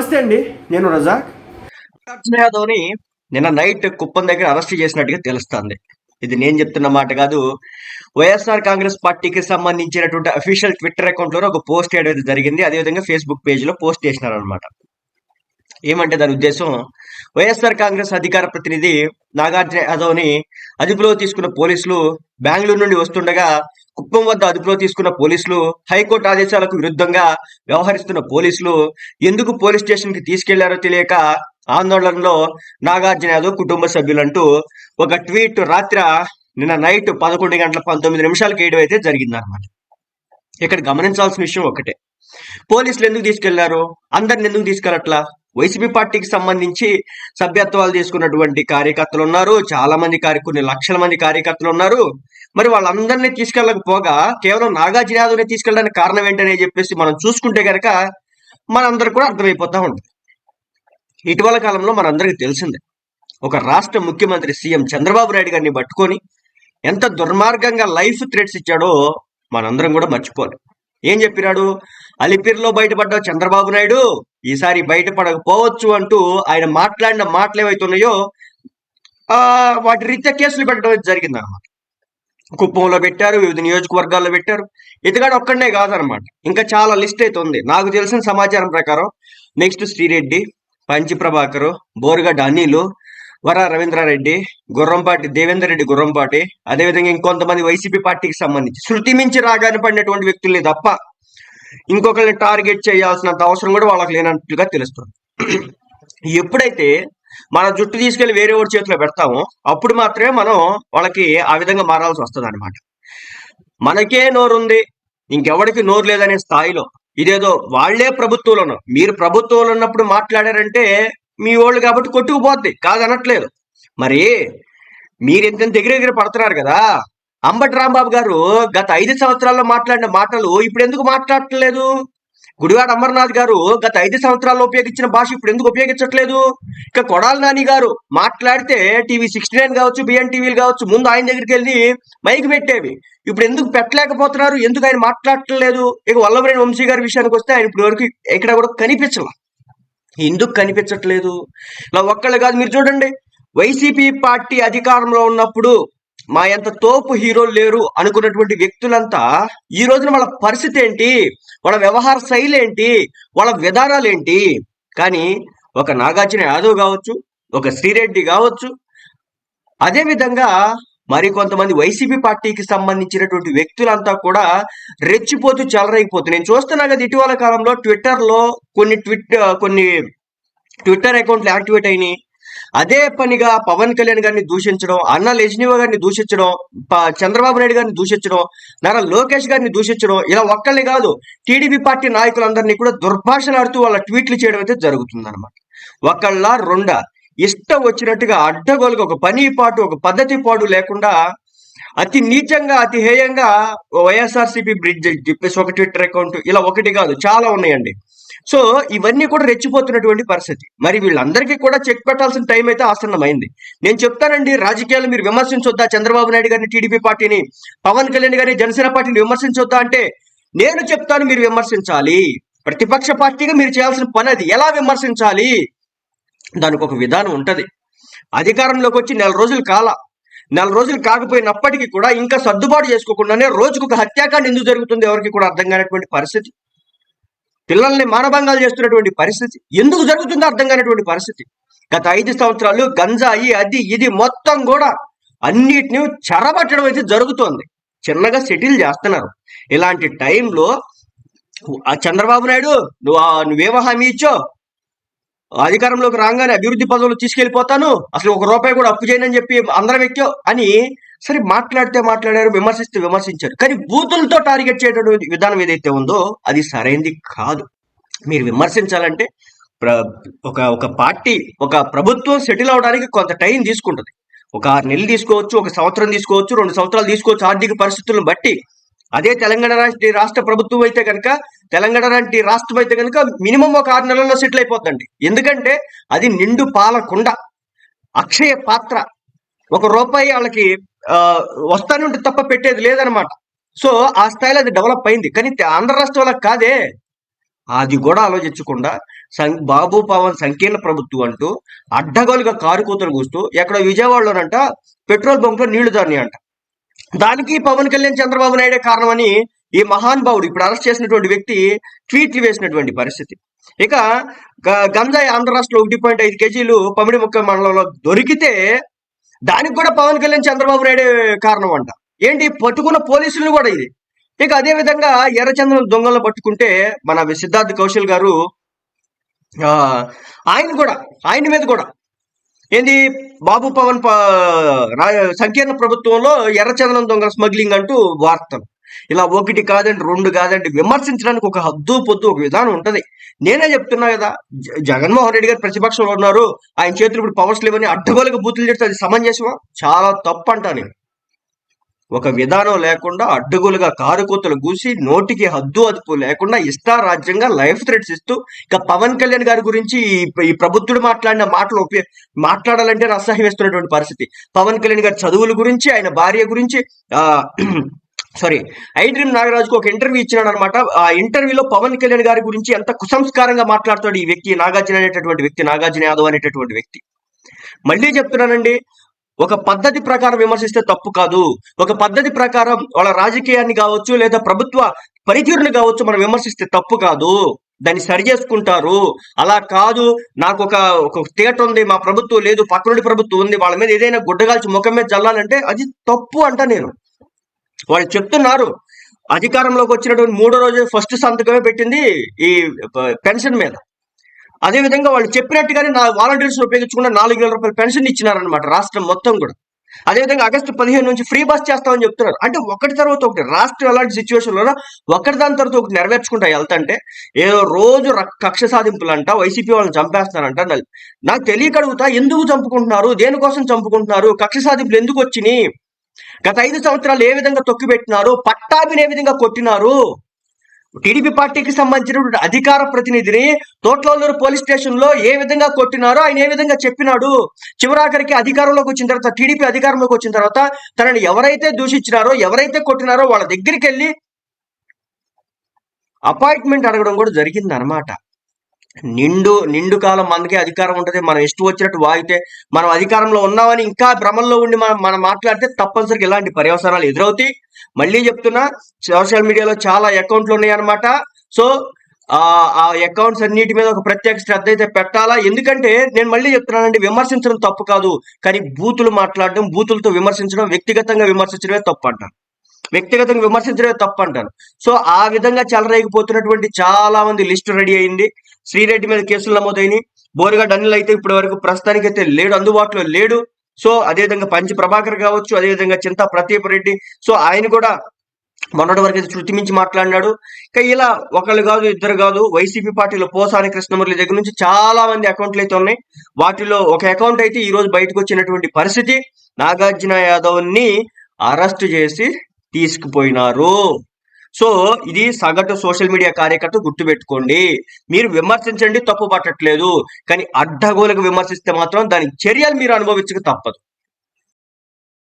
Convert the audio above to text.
నమస్తే అండి నేను రజాక్. నాగార్జున యాదవ్ని నిన్న నైట్ కుప్పం దగ్గర అరెస్ట్ చేసినట్టుగా తెలుస్తుంది. ఇది నేను చెప్తున్న మాట కాదు. వైఎస్ఆర్ కాంగ్రెస్ పార్టీకి సంబంధించినటువంటి అఫీషియల్ ట్విట్టర్ అకౌంట్లో ఒక పోస్ట్ చేయడం జరిగింది. అదేవిధంగా ఫేస్బుక్ పేజ్లో పోస్ట్ చేసినారు అనమాట ఏమంటే దాని ఉద్దేశం? వైఎస్ఆర్ కాంగ్రెస్ అధికార ప్రతినిధి నాగార్జున యాదవ్ని అదుపులో తీసుకున్న పోలీసులు బెంగళూరు నుండి వస్తుండగా కుప్పం వద్ద అదుపులో తీసుకున్న పోలీసులు హైకోర్టు ఆదేశాలకు విరుద్ధంగా వ్యవహరిస్తున్న పోలీసులు ఎందుకు పోలీస్ స్టేషన్కి తీసుకెళ్ళారో తెలియక ఆందోళనలో నాగార్జున యాదవ్ కుటుంబ సభ్యులంటూ ఒక ట్వీట్ రాత్రి నిన్న నైట్ పదకొండు గంటల పంతొమ్మిది నిమిషాలకు వేయడం అయితే జరిగిందన్నమాట. ఇక్కడ గమనించాల్సిన విషయం ఒకటే. పోలీసులు ఎందుకు తీసుకెళ్ళారు? అందరిని ఎందుకు తీసుకెళ్ళట్లా వైసీపీ పార్టీకి సంబంధించి సభ్యత్వాలు తీసుకున్నటువంటి కార్యకర్తలు ఉన్నారు. చాలా మంది కార్య కొన్ని లక్షల మంది కార్యకర్తలు ఉన్నారు. మరి వాళ్ళందరినీ తీసుకెళ్ళకపోగా కేవలం నాగార్జున యాదవ్ని తీసుకెళ్ళడానికి కారణం ఏంటనే చెప్పేసి మనం చూసుకుంటే గనక మనందరికి కూడా అర్థమైపోతా ఉంటుంది. ఇటీవల కాలంలో మనందరికీ తెలిసిందే. ఒక రాష్ట్ర ముఖ్యమంత్రి సీఎం చంద్రబాబు నాయుడు గారిని పట్టుకొని ఎంత దుర్మార్గంగా లైఫ్ థ్రెట్స్ ఇచ్చాడో మనందరం కూడా మర్చిపోలేదు ఏం చెప్పినాడు? అలిపిరిలో బయటపడ్డ చంద్రబాబు నాయుడు ఈసారి బయటపడకపోవచ్చు అంటూ ఆయన మాట్లాడిన మాటలు ఏవైతున్నాయో ఆ వాటి రీత్యా కేసులు పెట్టడం జరిగింది అనమాట కుప్పంలో పెట్టారు వివిధ నియోజకవర్గాల్లో పెట్టారు. ఇతగాడు ఒక్కడనే కాదనమాట ఇంకా చాలా లిస్ట్ అయితే ఉంది. నాకు తెలిసిన సమాచారం ప్రకారం నెక్స్ట్ శ్రీరెడ్డి పంచి ప్రభాకరు బోరుగడ్డ అనిలు వర రవీంద్రారెడ్డి గుర్రంపాటి దేవేందర్ రెడ్డి గుర్రంపాటి అదేవిధంగా ఇంకొంతమంది వైసీపీ పార్టీకి సంబంధించి శృతి మించి రాగానే పడినటువంటి వ్యక్తులే తప్ప ఇంకొకరిని టార్గెట్ చేయాల్సినంత అవసరం కూడా వాళ్ళకి లేనట్టుగా తెలుస్తుంది. ఎప్పుడైతే మన జుట్టు తీసుకెళ్ళి వేరే వాడి చేతిలో పెడతామో అప్పుడు మాత్రమే మనం వాళ్ళకి ఆ విధంగా మారాల్సి వస్తుంది అనమాట మనకే నోరుంది ఇంకెవడికి నోరు లేదనే స్థాయిలో. ఇదేదో వాళ్ళే ప్రభుత్వంలో మీరు ప్రభుత్వంలో ఉన్నప్పుడు మాట్లాడారంటే మీ వాళ్ళు కాబట్టి కొట్టుకుపోద్ది కాదనట్లేదు. మరి మీరు ఎంత దగ్గర దగ్గర పడుతున్నారు కదా? అంబటి రాంబాబు గారు గత ఐదు సంవత్సరాల్లో మాట్లాడిన మాటలు ఇప్పుడు ఎందుకు మాట్లాడట్లేదు? గుడివాడ అమర్నాథ్ గారు గత ఐదు సంవత్సరాల్లో ఉపయోగించిన భాష ఇప్పుడు ఎందుకు ఉపయోగించట్లేదు? ఇక కొడాల నాని గారు మాట్లాడితే టీవీ సిక్స్టీ నైన్ కావచ్చు బిఎన్ టీవీలు కావచ్చు ముందు ఆయన దగ్గరికి వెళ్ళి మైక్ పెట్టేవి. ఇప్పుడు ఎందుకు పెట్టలేకపోతున్నారు? ఎందుకు ఆయన మాట్లాడట్లేదు? ఇక వల్లభరేణి వంశీ గారి విషయానికి వస్తే ఆయన ఇప్పుడు వరకు ఎక్కడ కూడా కనిపించలే. ఎందుకు కనిపించట్లేదు? ఇలా ఒక్కళ్ళు కాదు మీరు చూడండి. వైసీపీ పార్టీ అధికారంలో ఉన్నప్పుడు మా ఎంత తోపు హీరోలు లేరు అనుకున్నటువంటి వ్యక్తులంతా ఈ రోజున వాళ్ళ పరిస్థితి ఏంటి? వాళ్ళ వ్యవహార శైలి ఏంటి? వాళ్ళ విధానాలు ఏంటి? కానీ ఒక నాగార్జున యాదవ్ కావచ్చు ఒక శ్రీరెడ్డి కావచ్చు అదే విధంగా మరి కొంతమంది వైసీపీ పార్టీకి సంబంధించినటువంటి వ్యక్తులంతా కూడా రెచ్చిపోతూ చెలరైపోతుంది నేను చూస్తున్నా కదా ఇటీవల కాలంలో ట్విట్టర్లో కొన్ని ట్విట్ కొన్ని ట్విట్టర్ అకౌంట్లు యాక్టివేట్ అయినాయి. అదే పనిగా పవన్ కళ్యాణ్ గారిని దూషించడం అన్న లెజ్నివా గారిని దూషించడం చంద్రబాబు నాయుడు గారిని దూషించడం నారా లోకేష్ గారిని దూషించడం ఇలా ఒక్కళ్ళే కాదు టీడీపీ పార్టీ నాయకులందరినీ కూడా దుర్భాషలాడుతూ వాళ్ళ ట్వీట్లు చేయడం అయితే జరుగుతుంది అనమాట ఒకళ్ళ రెండ ఇష్టం వచ్చినట్టుగా అడ్డగోలుగా ఒక పని పాటు ఒక పద్ధతి పాటు లేకుండా అతి నీచంగా అతి హేయంగా వైఎస్ఆర్సీపీ బ్రిడ్జ్ చెప్పేసి ఒక ట్విట్టర్ అకౌంట్ ఇలా ఒకటి కాదు చాలా ఉన్నాయండి. సో ఇవన్నీ కూడా రెచ్చిపోతున్నటువంటి పరిస్థితి. మరి వీళ్ళందరికీ కూడా చెక్ పెట్టాల్సిన టైం అయితే ఆసన్నమైంది. నేను చెప్తానండి రాజకీయాలు మీరు విమర్శించొద్దా? చంద్రబాబు నాయుడు గారిని టీడీపీ పార్టీని పవన్ కళ్యాణ్ గారిని జనసేన పార్టీని విమర్శించొద్దా అంటే నేను చెప్తాను మీరు విమర్శించాలి. ప్రతిపక్ష పార్టీగా మీరు చేయాల్సిన పని అది. ఎలా విమర్శించాలి? దానికి ఒక విధానం ఉంటుంది. అధికారంలోకి వచ్చి నెల రోజులు కాల. నెల రోజులు కాకపోయినప్పటికీ కూడా ఇంకా సర్దుబాటు చేసుకోకుండానే రోజుకు ఒక హత్యాకాండ ఎందుకు జరుగుతుంది ఎవరికి కూడా అర్థం కానటువంటి పరిస్థితి. పిల్లల్ని మానభంగాలు చేస్తున్నటువంటి పరిస్థితి ఎందుకు జరుగుతుందో అర్థం కానటువంటి పరిస్థితి. గత ఐదు సంవత్సరాలు గంజాయి అది ఇది మొత్తం కూడా అన్నిటిని చెరబట్టడం అయితే జరుగుతోంది. చిన్నగా సెటిల్ చేస్తున్నారు. ఇలాంటి టైంలో ఆ చంద్రబాబు నాయుడు నువ్వు ఆ- నువ్వేమో హామీ ఇచ్చావు? అధికారంలోకి రాగానే అభివృద్ధి పదవులు తీసుకెళ్ళిపోతాను అసలు ఒక రూపాయి కూడా అప్పు చేయనని చెప్పి అందరం ఎక్కో అని సరే మాట్లాడితే మాట్లాడారు విమర్శిస్తే విమర్శించారు. కానీ బూతులతో టార్గెట్ చేయడం విధానం ఏదైతే ఉందో అది సరైనది కాదు. మీరు విమర్శించాలంటే ప్ర- ఒక ఒక పార్టీ ఒక ప్రభుత్వం సెటిల్ అవడానికి కొంత టైం తీసుకుంటుంది. ఒక ఆరు నెలలు తీసుకోవచ్చు ఒక సంవత్సరం తీసుకోవచ్చు రెండు సంవత్సరాలు తీసుకోవచ్చు ఆర్థిక పరిస్థితులను బట్టి. అదే తెలంగాణ రాష్ట్ర రాష్ట్ర ప్రభుత్వం అయితే కనుక తెలంగాణ లాంటి రాష్ట్రం అయితే కనుక మినిమం ఒక ఆరు నెలల్లో సెటిల్ అయిపోతుందండి ఎందుకంటే అది నిండు పాలకుండా అక్షయ పాత్ర. ఒక రూపాయి వాళ్ళకి వస్తాను వస్తానే ఉంటే తప్ప పెట్టేది లేదనమాట సో ఆ స్థాయిలో అది డెవలప్ అయింది. కానీ ఆంధ్ర రాష్ట్రం వాళ్ళకి కాదే. అది కూడా ఆలోచించకుండా సం- బాబు పవన్ సంకీర్ణ ప్రభుత్వం అంటూ అడ్డగోలుగా కారు కూతురు కూస్తూ ఎక్కడ విజయవాడలోనంట పెట్రోల్ బంక్లో నీళ్ళు దాన్ని అంట. దానికి పవన్ కళ్యాణ్ చంద్రబాబు నాయుడే కారణమని ఈ మహాన్ భావుడు ఇప్పుడు అరెస్ట్ చేసినటువంటి వ్యక్తి ట్వీట్లు వేసినటువంటి పరిస్థితి. ఇక గ- గంజాయి ఆంధ్ర రాష్ట్రంలో ఒకటి పాయింట్ ఐదు కేజీలు పమిడి ముక్క మండలంలో దొరికితే దానికి కూడా పవన్ కళ్యాణ్ చంద్రబాబు నాయుడు కారణం అంట. ఏంటి? పట్టుకున్న పోలీసులు కూడా ఇది. ఇక అదే విధంగా ఎర్రచంద్రం దొంగలు పట్టుకుంటే మన సిద్ధార్థ్ కౌశల్ గారు ఆయన కూడా ఆయన మీద కూడా. ఏంది? బాబు పవన్ సంకీర్ణ ప్రభుత్వంలో ఎర్రచందనం దొంగల స్మగ్లింగ్ అంటూ వార్తలు. ఇలా ఒకటి కాదండి రెండు కాదండి. విమర్శించడానికి ఒక హద్దు పొద్దు ఒక విధానం ఉంటది. నేనే చెప్తున్నా కదా జ- జగన్మోహన్ రెడ్డి గారు ప్రతిపక్షంలో ఉన్నారు. ఆయన చేతులు ఇప్పుడు పవర్స్ లేవని అడ్డగోలుగా బూతులు చేస్తే అది సమంజసమా చాలా తప్పు అంటా నేను. ఒక విధానం లేకుండా అడ్డగోలుగా కారుకూతలు గూసి నోటికి హద్దు అదుపు లేకుండా ఇష్టారాజ్యంగా లైఫ్ థ్రెట్స్ ఇస్తూ ఇక పవన్ కళ్యాణ్ గారి గురించి ఈ- ప్రభుత్వుడు మాట్లాడిన మాటలు ఉపయోగ మాట్లాడాలంటే అసహ్యం వేస్తున్నటువంటి పరిస్థితి. పవన్ కళ్యాణ్ గారి చదువుల గురించి ఆయన భార్య గురించి ఆ సారీ ఐ డ్రీమ్ నాగరాజుకు ఒక ఇంటర్వ్యూ ఇచ్చినాడు అనమాట ఆ ఇంటర్వ్యూలో పవన్ కళ్యాణ్ గారి గురించి ఎంత కుసంస్కారంగా మాట్లాడతాడు ఈ వ్యక్తి నాగార్జున అనేటటువంటి వ్యక్తి నాగార్జున యాదవ్ అనేటటువంటి వ్యక్తి. మళ్ళీ చెప్తున్నానండి ఒక పద్ధతి ప్రకారం విమర్శిస్తే తప్పు కాదు. ఒక పద్ధతి ప్రకారం వాళ్ళ రాజకీయాన్ని కావచ్చు లేదా ప్రభుత్వ పనితీరుని కావచ్చు మనం విమర్శిస్తే తప్పు కాదు. దాన్ని సరి చేసుకుంటారు. అలా కాదు నాకు ఒక ఒక థియేటర్ ఉంది మా ప్రభుత్వం లేదు పక్కనుండి ప్రభుత్వం ఉంది వాళ్ళ మీద ఏదైనా గుడ్డగాల్చి ముఖం మీద చల్లాలంటే అది తప్పు అంట నేను. వాళ్ళు చెప్తున్నారు. అధికారంలోకి వచ్చినటువంటి మూడో రోజు ఫస్ట్ సంతకమే పెట్టింది ఈ పెన్షన్ మీద. అదే విధంగా వాళ్ళు చెప్పినట్టుగానే నా వాలంటీర్స్ ఉపయోగించుకున్న నాలుగు వేల రూపాయల పెన్షన్ ఇచ్చినారనమాట రాష్ట్రం మొత్తం కూడా. అదేవిధంగా ఆగస్టు పదిహేను నుంచి ఫ్రీ బస్ చేస్తామని చెప్తున్నారు. అంటే ఒకటి తర్వాత ఒకటి రాష్ట్రం ఎలాంటి సిచ్యువేషన్లో ఒకటి దాని తర్వాత ఒకటి నెరవేర్చుకుంటా వెళ్తంటే ఏదో రోజు రక్- కక్ష సాధింపులు అంట వైసీపీ వాళ్ళని చంపేస్తున్నారంట. నాకు తెలియక అడుగుతా ఎందుకు చంపుకుంటున్నారు? దేనికోసం చంపుకుంటున్నారు? కక్ష సాధింపులు ఎందుకు వచ్చినాయి? గత ఐదు సంవత్సరాలు ఏ విధంగా తొక్కిపెట్టినారు? పట్టాభిని ఏ విధంగా కొట్టినారు? టీడీపీ పార్టీకి సంబంధించినటువంటి అధికార ప్రతినిధిని తోట్లూరు పోలీస్ స్టేషన్లో ఏ విధంగా కొట్టినారో ఆయన ఏ విధంగా చెప్పినాడు? చివరాఖరికి అధికారంలోకి వచ్చిన తర్వాత టీడీపీ అధికారంలోకి వచ్చిన తర్వాత తనని ఎవరైతే దూషించినారో ఎవరైతే కొట్టినారో వాళ్ళ దగ్గరికి వెళ్ళి అపాయింట్మెంట్ అడగడం కూడా జరిగిందనమాట నిండు నిండు కాలం మనకే అధికారం ఉంటుంది. మనం ఇష్టం వచ్చినట్టు వాగితే మనం అధికారంలో ఉన్నామని ఇంకా భ్రమంలో ఉండి మనం మనం మాట్లాడితే తప్పనిసరిగా ఇలాంటి పర్యవసరాలు ఎదురవుతాయి. మళ్ళీ చెప్తున్నా సోషల్ మీడియాలో చాలా అకౌంట్లు ఉన్నాయన్నమాట. సో ఆ ఆ అకౌంట్స్ అన్నిటి మీద ఒక ప్రత్యేక శ్రద్ధ అయితే పెట్టాలా? ఎందుకంటే నేను మళ్ళీ చెప్తున్నానండి విమర్శించడం తప్పు కాదు. కానీ బూతులు మాట్లాడడం బూతులతో విమర్శించడం వ్యక్తిగతంగా విమర్శించడమే తప్పు అంటాను వ్యక్తిగతంగా విమర్శించడమే తప్పు అంటారు సో ఆ విధంగా చెలరేగిపోతున్నటువంటి చాలా మంది లిస్టు రెడీ అయింది. శ్రీరెడ్డి మీద కేసులు నమోదైనవి బోరుగడ్డ అనిల్ అయితే ఇప్పటి వరకు ప్రస్తుతానికి అయితే లేడు అందుబాటులో లేడు. సో అదేవిధంగా పంచి ప్రభాకర్ కావచ్చు అదేవిధంగా చింతా ప్రదీప్ రెడ్డి. సో ఆయన కూడా మొన్నటి వరకు అయితే శృతి మించి మాట్లాడినాడు. ఇక ఇలా ఒకళ్ళు కాదు ఇద్దరు కాదు వైసీపీ పార్టీలో పోసాని కృష్ణమురళి దగ్గర నుంచి చాలా మంది అకౌంట్లు అయితే ఉన్నాయి. వాటిలో ఒక అకౌంట్ అయితే ఈ రోజు బయటకు వచ్చినటువంటి పరిస్థితి. నాగార్జున యాదవ్ని అరెస్ట్ చేసి తీసుకుపోయినారు. సో ఇది సగటు సోషల్ మీడియా కార్యకర్త గుర్తుపెట్టుకోండి. మీరు విమర్శించండి తప్పు పట్టట్లేదు. కానీ అడ్డగోలకు విమర్శిస్తే మాత్రం దాని చర్యలు మీరు అనుభవించక తప్పదు.